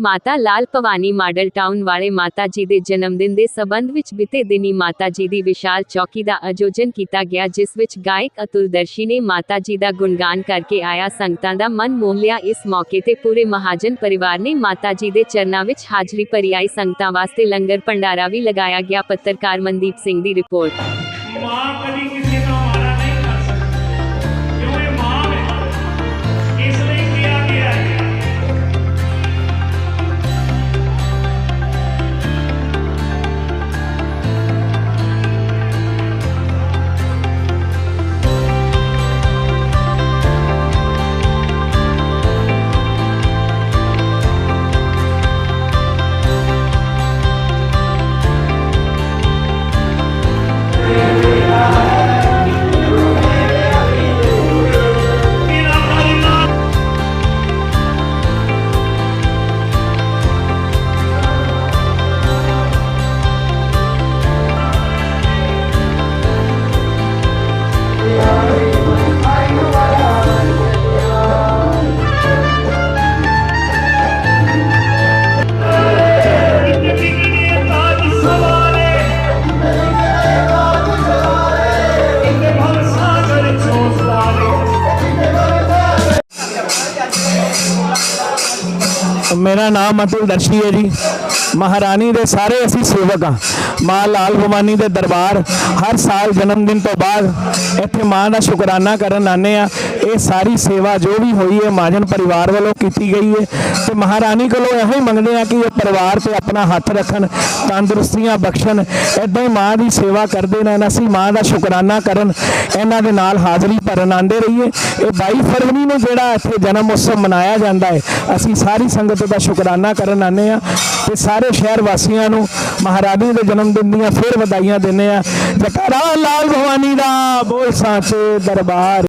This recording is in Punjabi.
ਮਾਤਾ ਲਾਲ ਭਵਾਨੀ ਮਾਡਲ ਟਾਊਨ ਵਾਲੇ ਮਾਤਾ ਜੀ ਦੇ ਜਨਮ ਦਿਨ ਦੇ ਸਬੰਧ ਵਿੱਚ ਬੀਤੇ ਦਿਨੀ ਮਾਤਾ ਜੀ ਦੀ ਵਿਸ਼ਾਲ ਚੌਕੀ ਦਾ ਆਯੋਜਨ ਕੀਤਾ ਗਿਆ, ਜਿਸ ਵਿੱਚ ਗਾਇਕ ਅਤੁਲ ਦਰਸ਼ੀ ਨੇ ਮਾਤਾ ਜੀ ਦਾ ਗੁਣਗਾਨ ਕਰਕੇ ਆਇਆ। ਸੰਗਤਾਂ ਦਾ ਮਨ ਮੋਹ ਲਿਆ। ਇਸ ਮੌਕੇ ਤੇ ਪੂਰੇ ਮਹਾਜਨ ਪਰਿਵਾਰ ਨੇ ਮਾਤਾ ਜੀ ਦੇ ਚਰਨਾਂ ਵਿੱਚ ਹਾਜ਼ਰੀ ਭਰੀ ਆਈ। ਸੰਗਤਾਂ ਵਾਸਤੇ ਲੰਗਰ ਭੰਡਾਰਾ ਵੀ ਲਗਾਇਆ ਗਿਆ। ਪੱਤਰਕਾਰ ਮਨਦੀਪ ਸਿੰਘ ਦੀ ਰਿਪੋਰਟ। ਮਾਂ ਕਦੀ ਮੇਰਾ ਨਾਮ ਅਤੁਲ ਦਰਸ਼ੀ ਹੈ ਜੀ। ਮਹਾਰਾਣੀ ਦੇ ਸਾਰੇ ਅਸੀਂ ਸੇਵਕ ਹਾਂ। ਮਾਂ ਲਾਲ ਭਵਾਨੀ ਦੇ ਦਰਬਾਰ ਹਰ ਸਾਲ ਜਨਮ ਦਿਨ ਤੋਂ ਬਾਅਦ ਇੱਥੇ ਮਾਂ ਦਾ ਸ਼ੁਕਰਾਨਾ ਕਰਨ ਆਨੇ ਆ ਇਹ ਸਾਰੀ ਸੇਵਾ ਜੋ ਵੀ ਹੋਈ ਹੈ, ਮਹਾਜਨ ਪਰਿਵਾਰ ਵੱਲੋਂ ਕੀਤੀ ਗਈ ਹੈ। ਤੇ ਮਹਾਰਾਣੀ ਕੋਲੋਂ ਇਹੋ ਹੀ ਮੰਗਦੇ ਆ ਕਿ ਇਹ ਪਰਿਵਾਰ ਤੇ ਆਪਣਾ ਹੱਥ ਰੱਖਣ, ਤੰਦਰੁਸਤੀਆਂ ਬਖਸ਼ਣ। ਇਦਾਂ ਹੀ ਮਾਂ ਦੀ ਸੇਵਾ ਕਰਦੇ ਰਹਿਣ ਅਸੀਂ ਮਾਂ ਦਾ ਸ਼ੁਕਰਾਨਾ ਕਰਨ, ਇਹਨਾਂ ਦੇ ਨਾਲ ਹਾਜ਼ਰੀ ਭਰਨ ਆਂਦੇ ਰਹੀਏ। ਇਹ 22 ਫਰਵਰੀ ਨੂੰ ਜਿਹੜਾ ਇੱਥੇ ਜਨਮ ਉਤਸਵ ਮਨਾਇਆ ਜਾਂਦਾ ਹੈ, ਅਸੀਂ ਸਾਰੀ ਸੰਗਤ ਦਾ ਸ਼ੁਕਰਾਨਾ ਕਰਨ ਆਨੇ ਆ ਤੇ ਸਾਰੇ ਸ਼ਹਿਰ ਵਾਸੀਆਂ ਨੂੰ ਮਹਾਰਾਣੀ ਦੇ ਜਨਮ ਦਿਨ ਦੀਆਂ ਫਿਰ ਵਧਾਈਆਂ ਦਿੰਦੇ ਆ ਜਕਾਰਾ ਲਾਲ ਭਵਾਨੀ ਦਾ ਬੋਲ ਸਾਚੇ ਦਰਬਾਰ।